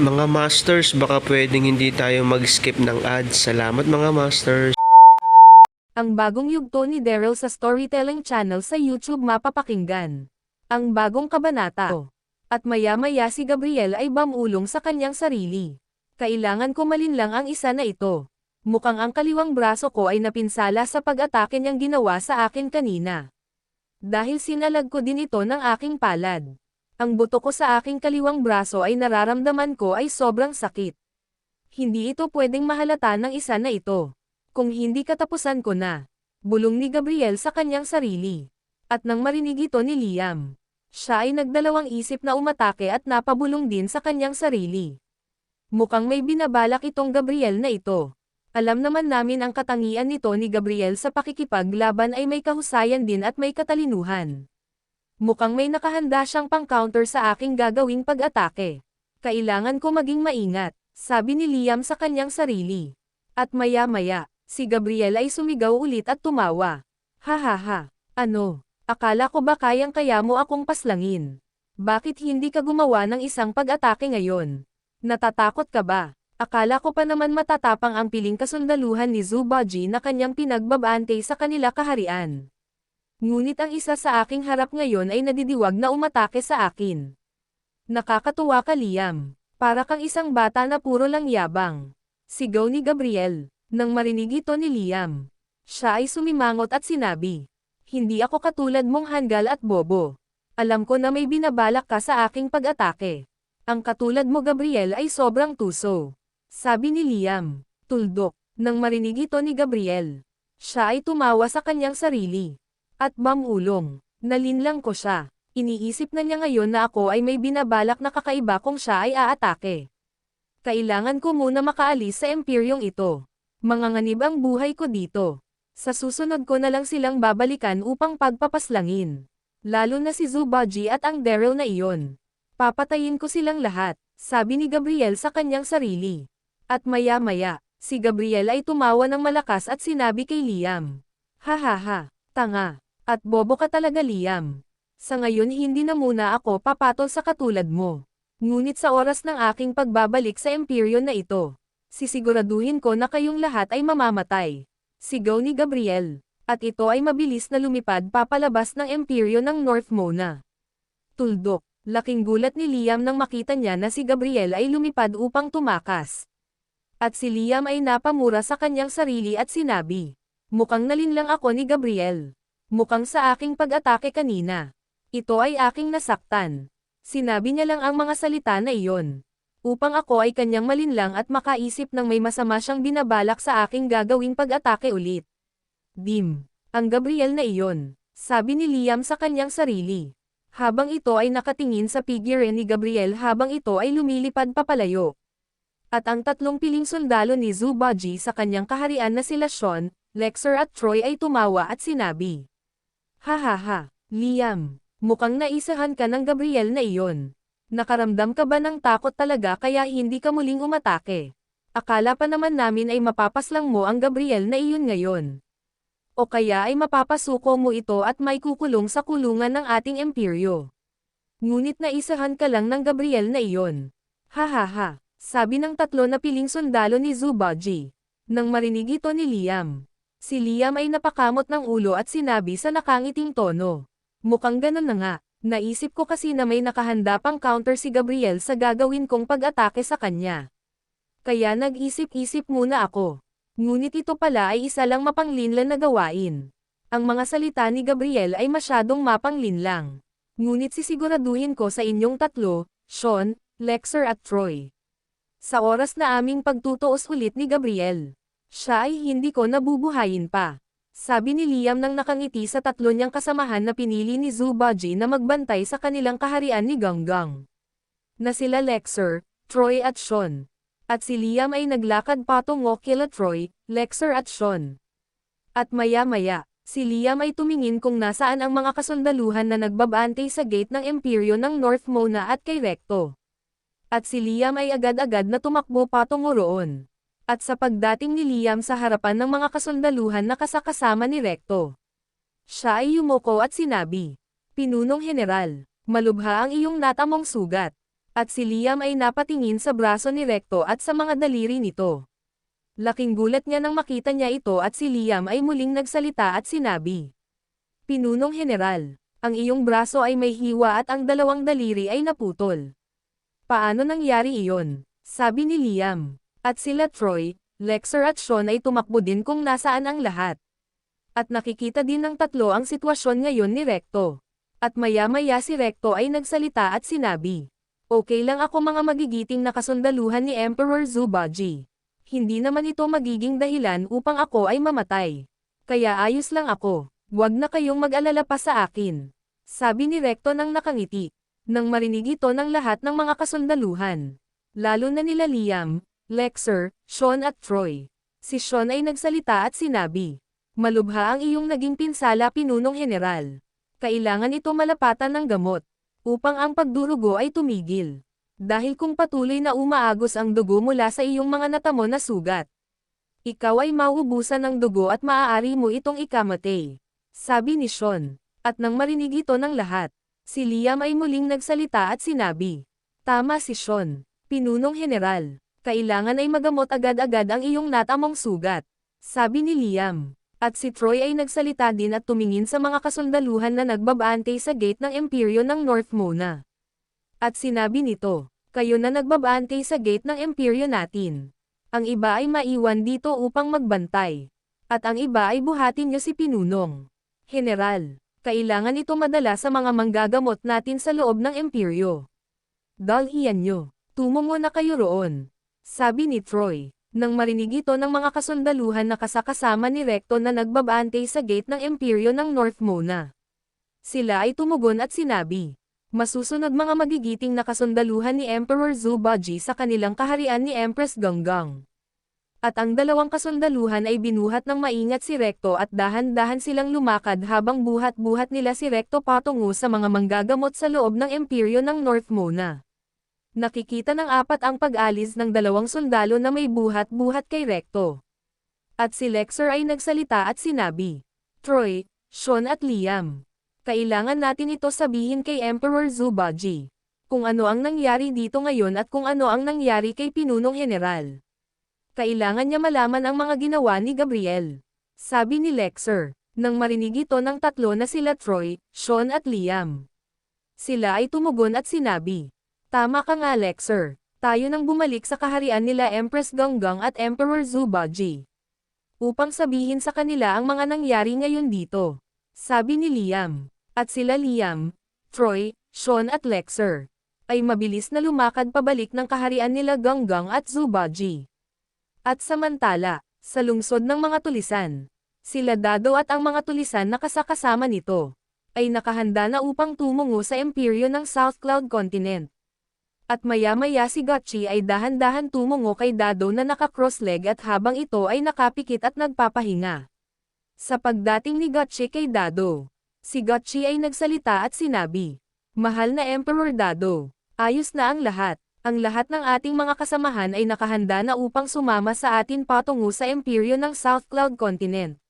Mga Masters, baka pwedeng hindi tayo mag-skip ng ads. Salamat mga Masters. Ang bagong yugto ni Daryl sa Storytelling Channel sa YouTube mapapakinggan. Ang bagong kabanata. At maya-maya si Gabriel ay bamulong sa kanyang sarili. Kailangan ko malinlang ang isa na ito. Mukhang ang kaliwang braso ko ay napinsala sa pag-atake niyang ginawa sa akin kanina. Dahil sinalag ko din ito ng aking palad. Ang buto ko sa aking kaliwang braso ay nararamdaman ko ay sobrang sakit. Hindi ito pwedeng mahalata ng isa na ito. Kung hindi katapusan ko na. Bulong ni Gabriel sa kanyang sarili. At nang marinig ito ni Liam, siya ay nagdalawang isip na umatake at napabulong din sa kanyang sarili. Mukhang may binabalak itong Gabriel na ito. Alam naman namin ang katangian nito ni Gabriel sa pakikipaglaban ay may kahusayan din at may katalinuhan. Mukhang may nakahanda siyang pang-counter sa aking gagawing pag-atake. Kailangan ko maging maingat, sabi ni Liam sa kanyang sarili. At maya-maya, si Gabriel ay sumigaw ulit at tumawa. Ha ha ha, ano, akala ko ba kayang-kaya mo akong paslangin? Bakit hindi ka gumawa ng isang pag-atake ngayon? Natatakot ka ba? Akala ko pa naman matatapang ang piling kasundaluhan ni Zubaji na kanyang pinagbabante sa kanila kaharian. Ngunit ang isa sa aking harap ngayon ay nadidiwag na umatake sa akin. Nakakatuwa ka Liam, para kang isang bata na puro lang yabang. Sigaw ni Gabriel, nang marinig ito ni Liam. Siya ay sumimangot at sinabi, Hindi ako katulad mong hanggal at bobo. Alam ko na may binabalak ka sa aking pag-atake. Ang katulad mo Gabriel ay sobrang tuso. Sabi ni Liam, tuldok, nang marinig ito ni Gabriel. Siya ay tumawa sa kanyang sarili. At bamulong, nalinlang ko siya. Iniisip na niya ngayon na ako ay may binabalak na kakaiba kung siya ay aatake. Kailangan ko muna makaalis sa empiryong ito. Manganganib ang buhay ko dito. Sa susunod ko na lang silang babalikan upang pagpapaslangin. Lalo na si Zubaji at ang Daryl na iyon. Papatayin ko silang lahat, sabi ni Gabriel sa kanyang sarili. At maya-maya, si Gabriel ay tumawa ng malakas at sinabi kay Liam. Ha ha ha, tanga. At bobo ka talaga Liam. Sa ngayon hindi na muna ako papatol sa katulad mo. Ngunit sa oras ng aking pagbabalik sa emperyo na ito, sisiguraduhin ko na kayong lahat ay mamamatay. Sigaw ni Gabriel. At ito ay mabilis na lumipad papalabas ng emperyo ng North Mona. Tuldok, laking gulat ni Liam nang makita niya na si Gabriel ay lumipad upang tumakas. At si Liam ay napamura sa kanyang sarili at sinabi, Mukhang nalinlang ako ni Gabriel. Mukhang sa aking pag-atake kanina. Ito ay aking nasaktan. Sinabi niya lang ang mga salita na iyon. Upang ako ay kanyang malinlang at makaisip ng may masama siyang binabalak sa aking gagawing pag-atake ulit. Dim. Ang Gabriel na iyon. Sabi ni Liam sa kanyang sarili. Habang ito ay nakatingin sa figure ni Gabriel habang ito ay lumilipad papalayo. At ang tatlong piling sundalo ni Zubaji sa kanyang kaharian na sila Sean, Lexer at Troy ay tumawa at sinabi. Ha ha ha, Liam, mukhang naisahan ka ng Gabriel na iyon. Nakaramdam ka ba ng takot talaga kaya hindi ka muling umatake? Akala pa naman namin ay mapapaslang mo ang Gabriel na iyon ngayon. O kaya ay mapapasuko mo ito at may kukulong sa kulungan ng ating emperyo. Ngunit naisahan ka lang ng Gabriel na iyon. Ha ha ha, sabi ng tatlo na piling sundalo ni Zubaji. Nang marinig ito ni Liam. Si Liam ay napakamot ng ulo at sinabi sa nakangiting tono. Mukhang ganun na nga. Naisip ko kasi na may nakahanda pang counter si Gabriel sa gagawin kong pag-atake sa kanya. Kaya nag-isip-isip muna ako. Ngunit ito pala ay isa lang mapanglinlan na gawain. Ang mga salita ni Gabriel ay masyadong mapanglinlang. Ngunit sisiguraduhin ko sa inyong tatlo, Sean, Lexer at Troy. Sa oras na aming pagtutuos ulit ni Gabriel, siya ay hindi ko nabubuhayin pa. Sabi ni Liam nang nakangiti sa tatlo niyang kasamahan na pinili ni Zubaji na magbantay sa kanilang kaharian ni Ganggang. Na sila Lexer, Troy at Sean. At si Liam ay naglakad patungo kila Troy, Lexer at Sean. At maya-maya, si Liam ay tumingin kung nasaan ang mga kasundaluhan na nagbabantay sa gate ng Imperyo ng North Mona at kay Recto. At si Liam ay agad-agad na tumakbo patungo roon. At sa pagdating ni Liam sa harapan ng mga kasundaluhan na kasakasama ni Recto. Siya ay yumuko at sinabi, Pinunong General, malubha ang iyong natamong sugat. At si Liam ay napatingin sa braso ni Recto at sa mga daliri nito. Laking gulat niya nang makita niya ito at si Liam ay muling nagsalita at sinabi, Pinunong General, ang iyong braso ay may hiwa at ang dalawang daliri ay naputol. Paano nangyari iyon? Sabi ni Liam. At sila Troy, Lexer at Sean ay tumakbo din kung nasaan ang lahat. At nakikita din ng tatlo ang sitwasyon ngayon ni Recto. At maya-maya si Recto ay nagsalita at sinabi, Okay lang ako mga magigiting na kasundaluhan ni Emperor Zubaji. Hindi naman ito magiging dahilan upang ako ay mamatay. Kaya ayos lang ako, wag na kayong mag-alala pa sa akin. Sabi ni Recto nang nakangiti. Nang marinig ito ng lahat ng mga kasundaluhan. Lalo na nila Liam, Lexer, Sean at Troy. Si Sean ay nagsalita at sinabi, Malubha ang iyong naging pinsala pinunong general. Kailangan ito malapatan ng gamot, upang ang pagdurugo ay tumigil. Dahil kung patuloy na umaagos ang dugo mula sa iyong mga natamo na sugat. Ikaw ay mauubusan ng dugo at maaari mo itong ikamatay. Sabi ni Sean. At nang marinig ito ng lahat, si Liam ay muling nagsalita at sinabi, Tama si Sean, pinunong general kailangan ay magamot agad-agad ang iyong natamong sugat. Sabi ni Liam. At si Troy ay nagsalita din at tumingin sa mga kasundaluhan na nagbabantay sa gate ng Imperyo ng North Mona. At sinabi nito, kayo na nagbabantay sa gate ng Imperyo natin. Ang iba ay maiwan dito upang magbantay. At ang iba ay buhatin niyo si Pinunong. General, kailangan ito madala sa mga manggagamot natin sa loob ng Imperyo. Dalhian nyo, tumungo na kayo roon. Sabi ni Troy. Nang marinig ito ng mga kasundaluhan na kasakasama ni Recto na nagbabantay sa gate ng Imperyo ng North Mona. Sila ay tumugon at sinabi, Masusunod mga magigiting na kasundaluhan ni Emperor Zubaji sa kanilang kaharian ni Empress Ganggang. At ang dalawang kasundaluhan ay binuhat ng maingat si Recto at dahan-dahan silang lumakad habang buhat-buhat nila si Recto patungo sa mga manggagamot sa loob ng Imperyo ng North Mona. Nakikita ng apat ang pag-alis ng dalawang sundalo na may buhat-buhat kay Recto. At si Lexer ay nagsalita at sinabi, Troy, Sean at Liam. Kailangan natin ito sabihin kay Emperor Zubaji. Kung ano ang nangyari dito ngayon at kung ano ang nangyari kay Pinunong General. Kailangan niya malaman ang mga ginawa ni Gabriel. Sabi ni Lexer, nang marinig ito ng tatlo na sila Troy, Sean at Liam. Sila ay tumugon at sinabi, Tama ka nga Lexer. Tayo nang bumalik sa kaharian nila Empress Ganggang at Emperor Zubaji. Upang sabihin sa kanila ang mga nangyari ngayon dito. Sabi ni Liam. At sila Liam, Troy, Sean at Lexer. Ay mabilis na lumakad pabalik ng kaharian nila Ganggang at Zubaji. At samantala, sa lungsod ng mga tulisan, sila Dado at ang mga tulisan na kasakasama nito, ay nakahanda na upang tumungo sa imperyo ng South Cloud Continent. At maya-maya si Gotchi ay dahan-dahan tumungo kay Dado na naka-cross-leg at habang ito ay nakapikit at nagpapahinga. Sa pagdating ni Gotchi kay Dado, si Gotchi ay nagsalita at sinabi, Mahal na Emperor Dado, ayos na ang lahat. Ang lahat ng ating mga kasamahan ay nakahanda na upang sumama sa atin patungo sa imperyo ng South Cloud Continent.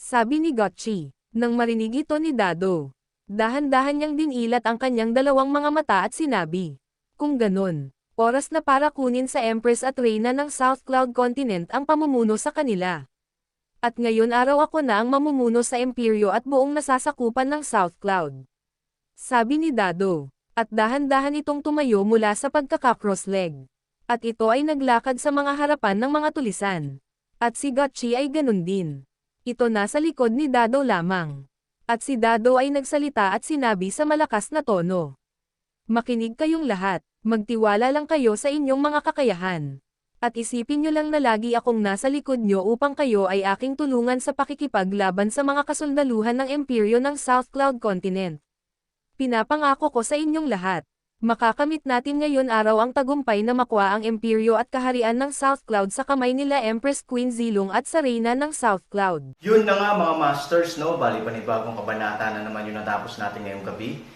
Sabi ni Gotchi, nang marinig ito ni Dado. Dahan-dahan niyang dinilat ang kanyang dalawang mga mata at sinabi, kung ganon, oras na para kunin sa Empress at Reyna ng South Cloud Continent ang pamumuno sa kanila. At ngayon araw ako na ang mamumuno sa Imperyo at buong nasasakupan ng South Cloud. Sabi ni Dado. At dahan-dahan itong tumayo mula sa pagkaka-cross leg. At ito ay naglakad sa mga harapan ng mga tulisan. At si Gotchi ay ganun din. Ito nasa likod ni Dado lamang. At si Dado ay nagsalita at sinabi sa malakas na tono. Makinig kayong lahat, magtiwala lang kayo sa inyong mga kakayahan. At isipin nyo lang na lagi akong nasa likod nyo upang kayo ay aking tulungan sa pakikipaglaban sa mga kasundaluhan ng imperyo ng South Cloud Continent. Pinapangako ko sa inyong lahat. Makakamit natin ngayon araw ang tagumpay na makuha ang imperyo at kaharian ng South Cloud sa kamay nila Empress Queen Zilong at sa reyna ng South Cloud. Yun na nga mga masters, no? Bali panibagong kabanata na naman yung natapos natin ngayong gabi.